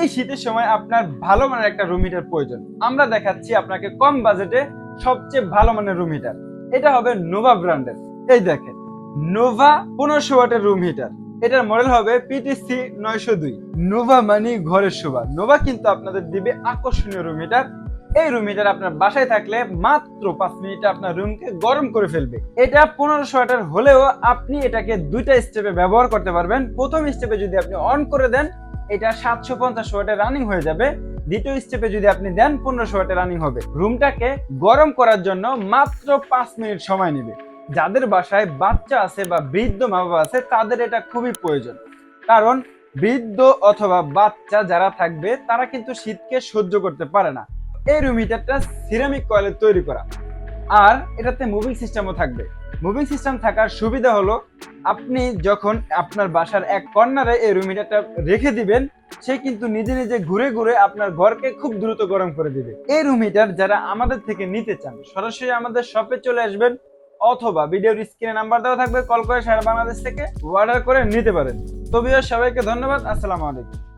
এই শীতের সময় আপনার ভালো মানের একটা রুম হিটার প্রয়োজন। আমরা দেখাচ্ছি আপনাকে কম বাজেটে সবচেয়ে ভালো মানের রুম হিটার এটা হবে নোভা ব্র্যান্ডের এই দেখেন নোভা পনেরোশো ওয়াটের রুম হিটার এটার মডেল হবে পিটিসি নয়শো দুই। নোভা মানি ঘরের শোভা। নোভা কিন্তু আপনাদের দিবে আকর্ষণীয় রুম হিটার এই রুম হিটার আপনার বাসায় থাকলে মাত্র পাঁচ মিনিটে আপনার রুমকে গরম করে ফেলবে। এটা পনেরোশো ওয়াটের হলেও আপনি এটাকে দুইটা স্টেপে ব্যবহার করতে পারবেন। প্রথম স্টেপে যদি আপনি অন করে দেন এটা সাতশো পঞ্চাশ ওয়াটে রানিং হয়ে যাবে। দ্বিতীয় স্টেপে যদি আপনি দেন পনেরোশো ওয়াটে রানিং হবে। রুমটাকে গরম করার জন্য মাত্র পাঁচ মিনিট সময় নেবে। যাদের বাসায় বাচ্চা আছে বা বৃদ্ধ মা বাবা আছে, তাদের এটা খুবই প্রয়োজন। কারণ বৃদ্ধ অথবা বাচ্চা যারা থাকবে, তারা কিন্তু শীতকে সহ্য করতে পারে না। এই রুম হিটারটা সিরামিক কয়েলের তৈরি করা। আর এটাতে মুভিং সিস্টেমও থাকবে। মুভিং সিস্টেম থাকার সুবিধা হলো আপনি যখন আপনার বাসার এক কর্নারে এই রুম হিটারটা রেখে দিবেন, সে কিন্তু নিজে নিজে ঘুরে ঘুরে আপনার ঘরকে খুব দ্রুত গরম করে দিবে। এই রুম হিটার যারা আমাদের থেকে নিতে চান, সরাসরি আমাদের শপে চলে আসবেন অথবা ভিডিওর স্ক্রিনে নাম্বার দেওয়া থাকবে, কল করে সারা বাংলাদেশ থেকে অর্ডার করে নিতে পারেন। তবে সবাইকে ধন্যবাদ, আসসালামু আলাইকুম।